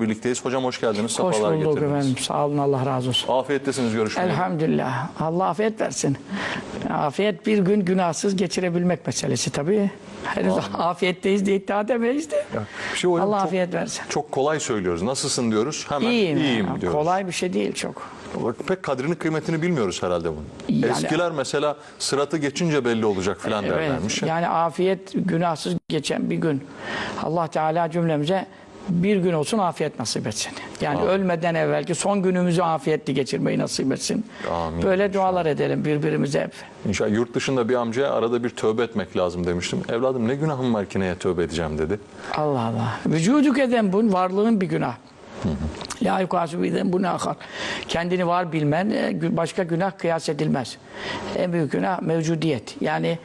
birlikteyiz. Hocam hoş geldiniz. Hoş Sefalar bulduk getirdiniz. efendim. Sağ olun Allah razı olsun. Afiyettesiniz görüşmeye. Elhamdülillah. Allah afiyet versin. Afiyet bir gün günahsız geçirebilmek meselesi tabii. Henüz afiyetteyiz diye iddia edemeyiz de. Ya, bir şey hocam Allah çok, afiyet versin. çok kolay söylüyoruz. Nasılsın diyoruz. Hemen İyiyim. iyiyim Ya, diyoruz. Kolay bir şey değil çok. Pek kadrini kıymetini bilmiyoruz herhalde bunun. Yani- Eskiler mesela sıratı geçince belli olacak filan derlermiş. Evet. Yani afiyet günahsız geçen bir gün. Allah Teala cümlemize bir gün olsun afiyet nasip etsin. Yani ölmeden evvelki son günümüzü afiyetli geçirmeyi nasip etsin. Amin. Böyle dualar edelim birbirimize hep. İnşallah yurt dışında bir amcaya arada bir tövbe etmek lazım demiştim. Evladım ne günahım var ki neye tövbe edeceğim dedi. Allah Allah. Vücuduk eden bun varlığın bir günah. La yukasu biden bu akar. Kendini var bilmen e, başka günah kıyas edilmez. En büyük günah mevcudiyet. Yani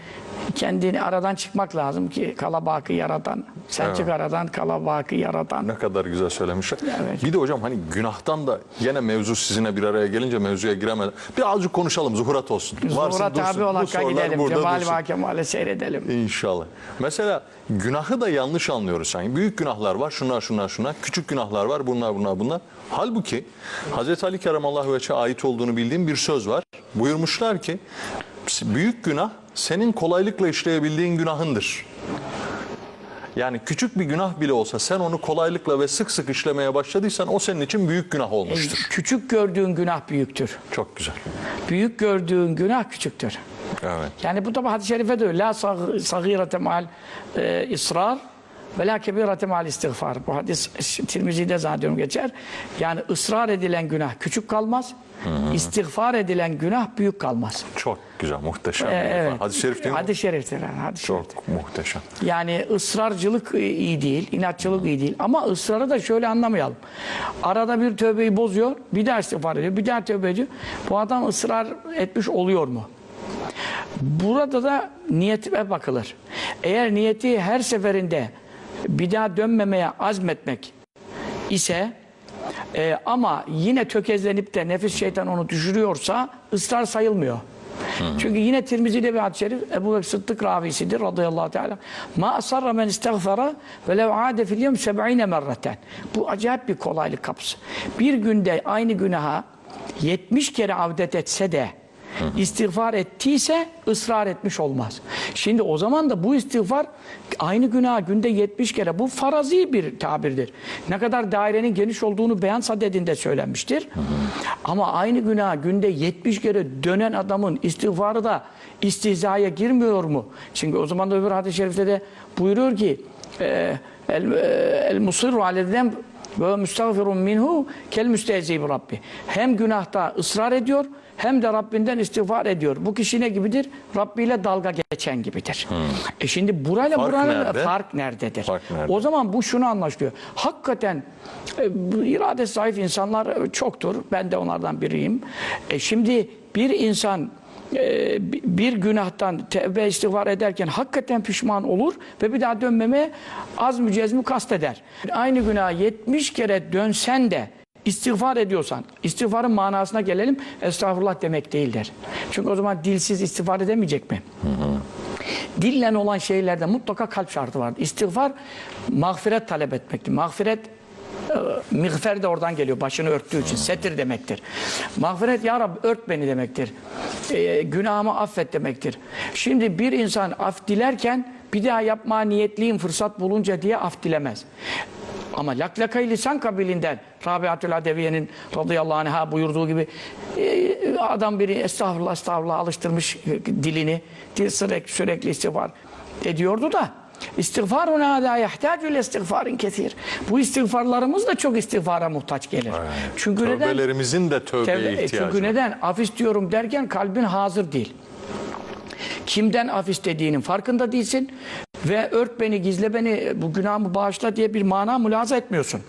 kendini aradan çıkmak lazım ki kalabakı yaratan. Sen Evet. çık aradan kalabakı yaratan. Ne kadar güzel söylemişler. Evet. Bir de hocam hani günahtan da yine mevzu sizinle bir araya gelince mevzuya giremeden birazcık konuşalım zuhurat olsun. Varsın, Zuhura dursun. tabi sorular gidelim. Cemal dursun. ve Kemal'e seyredelim. İnşallah. Mesela günahı da yanlış anlıyoruz sanki. Büyük günahlar var, şunlar şunlar şunlar. Küçük günahlar var, bunlar bunlar bunlar. Halbuki Hazreti Ali Keremallahu Veç'e ait olduğunu bildiğim bir söz var. Buyurmuşlar ki büyük günah senin kolaylıkla işleyebildiğin günahındır. Yani küçük bir günah bile olsa sen onu kolaylıkla ve sık sık işlemeye başladıysan o senin için büyük günah olmuştur. Küçük gördüğün günah büyüktür. Çok güzel. Büyük gördüğün günah küçüktür. Evet. Yani bu da hadis-i şerife de öyle. La sag- sagirete mal e, ısrar ve la kebirete mal istiğfar. Bu hadis Tirmizi'de zannediyorum geçer. Yani ısrar edilen günah küçük kalmaz. İstiğfar edilen günah büyük kalmaz. Çok güzel, muhteşem. E, ifade. evet. Hadis-i şerif değil mi? Hadis-i şeriftir. yani, şerif. Çok muhteşem. Yani ısrarcılık iyi değil, inatçılık iyi değil. Ama ısrarı da şöyle anlamayalım. Arada bir tövbeyi bozuyor, bir daha istiğfar ediyor, bir daha tövbe ediyor. Bu adam ısrar etmiş oluyor mu? Burada da niyetime bakılır. Eğer niyeti her seferinde bir daha dönmemeye azmetmek ise e, ama yine tökezlenip de nefis şeytan onu düşürüyorsa ısrar sayılmıyor. Çünkü yine Tirmizi'de bir hadis-i şerif Ebu Bekir Sıddık ravisidir radıyallahu teala. Ma asarra men istiğfara ve lev ade fil yevm seb'ine merreten. Bu acayip bir kolaylık kapısı. Bir günde aynı günaha 70 kere avdet etse de istiğfar ettiyse ısrar etmiş olmaz. Şimdi o zaman da bu istiğfar aynı günah günde 70 kere bu farazi bir tabirdir. Ne kadar dairenin geniş olduğunu beyan sadedinde söylenmiştir. Ama aynı günah günde 70 kere dönen adamın istiğfarı da istihzaya girmiyor mu? Çünkü o zaman da öbür hadis-i şerifte de buyuruyor ki e, el, el musirru aleden ve müstağfirun minhu kel müstehzi bi rabbi. Hem günahta ısrar ediyor hem de Rabbinden istiğfar ediyor. Bu kişi ne gibidir? Rabbi ile dalga geçen gibidir. E şimdi burayla Fark buranın nerede? fark nerededir? Fark nerede? O zaman bu şunu anlaşılıyor. Hakikaten e, irade zayıf insanlar çoktur. Ben de onlardan biriyim. E, şimdi bir insan e, bi- bir günahtan tevbe istiğfar ederken hakikaten pişman olur ve bir daha dönmemeye az mücezmi kasteder. Aynı günah 70 kere dönsen de istiğfar ediyorsan, istiğfarın manasına gelelim, estağfurullah demek değildir. Çünkü o zaman dilsiz istiğfar edemeyecek mi? Dillen olan şeylerde mutlaka kalp şartı vardır. İstiğfar mağfiret talep etmektir. Mağfiret Mağfer de oradan geliyor. Başını örttüğü için. Setir demektir. Mağfiret ya Rabbi ört beni demektir. E, günahımı affet demektir. Şimdi bir insan af dilerken bir daha yapmaya niyetliyim fırsat bulunca diye af dilemez. Ama laklakayı lisan kabilinden Rabiatül Adeviye'nin radıyallahu anh'a buyurduğu gibi e, adam biri estağfurullah estağfurullah alıştırmış e, dilini dil sürekli, sürekli istiğfar ediyordu da İstiğfarun hâdâ yahtâcü ile istiğfarin kesir. Bu istiğfarlarımız da çok istiğfara muhtaç gelir. Çünkü neden? Tövbelerimizin de tövbeye Tevbe- ihtiyacı Çünkü var. neden? Af istiyorum derken kalbin hazır değil. Kimden af istediğinin farkında değilsin ve ört beni, gizle beni, bu günahımı bağışla diye bir mana mülaza etmiyorsun.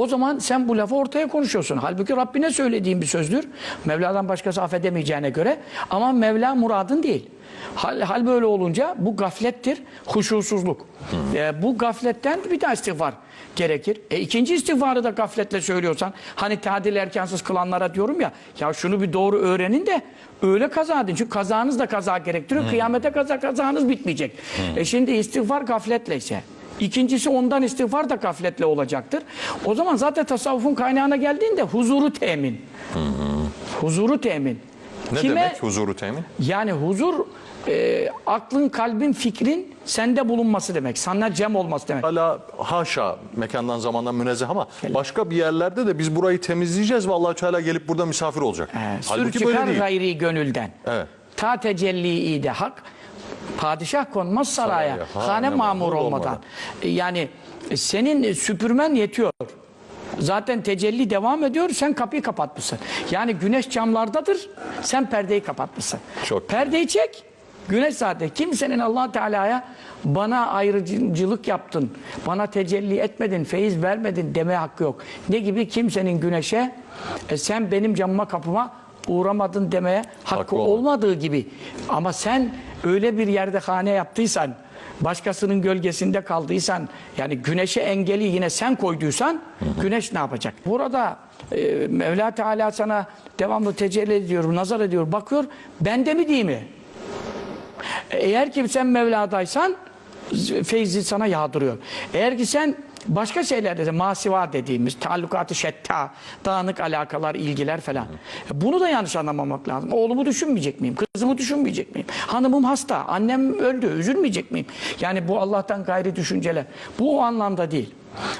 O zaman sen bu lafı ortaya konuşuyorsun. Halbuki Rabbine söylediğin bir sözdür. Mevla'dan başkası affedemeyeceğine göre. Ama Mevla muradın değil. Hal, hal böyle olunca bu gaflettir, huşusuzluk. Ee, bu gafletten bir daha istiğfar gerekir. E, ikinci istiğfarı da gafletle söylüyorsan, hani tadil erkansız kılanlara diyorum ya, ya şunu bir doğru öğrenin de öyle kaza edin. Çünkü kazanız da kaza gerektiriyor. Kıyamete kaza kazanız bitmeyecek. E şimdi istiğfar gafletle ise, İkincisi ondan istiğfar da gafletle olacaktır. O zaman zaten tasavvufun kaynağına geldiğinde huzuru temin. Huzuru temin. Ne demek huzuru temin? Yani huzur e, aklın, kalbin, fikrin sende bulunması demek. Sana cem olması demek. Hala haşa mekandan zamandan münezzeh ama başka bir yerlerde de biz burayı temizleyeceğiz ve allah Teala gelip burada misafir olacak. Ee, Halbuki böyle değil. gayri gönülden. Evet. Ta tecelli de hak. Padişah konmaz saraya. Saraya, Hane hane mamur olmadan. Yani e, senin süpürmen yetiyor. Zaten tecelli devam ediyor. Sen kapıyı kapatmışsın. Yani güneş camlardadır. Sen perdeyi kapatmışsın. Çok Perdeyi çek. Güneş zaten. Kimsenin allah Teala'ya bana ayrıcılık yaptın, bana tecelli etmedin, feyiz vermedin deme hakkı yok. Ne gibi kimsenin güneşe e, sen benim camıma kapıma uğramadın demeye hakkı, Hakkı olmadı. olmadığı gibi. Ama sen öyle bir yerde hane yaptıysan, başkasının gölgesinde kaldıysan, yani güneşe engeli yine sen koyduysan, güneş ne yapacak? Burada e, Mevla Teala sana devamlı tecelli ediyor, nazar ediyor, bakıyor, bende mi değil mi? Eğer ki sen Mevla'daysan feyzi sana yağdırıyor. Eğer ki sen başka şeylerde de masiva dediğimiz taallukatı şetta, dağınık alakalar, ilgiler falan. Bunu da yanlış anlamamak lazım. Oğlumu düşünmeyecek miyim? Kızımı düşünmeyecek miyim? Hanımım hasta, annem öldü, üzülmeyecek miyim? Yani bu Allah'tan gayri düşünceler. Bu o anlamda değil.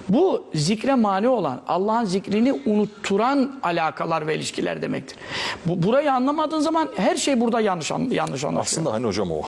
Bu zikre mani olan, Allah'ın zikrini unutturan alakalar ve ilişkiler demektir. Bu, burayı anlamadığın zaman her şey burada yanlış an- yanlış anlaşılıyor. Aslında hani hocam o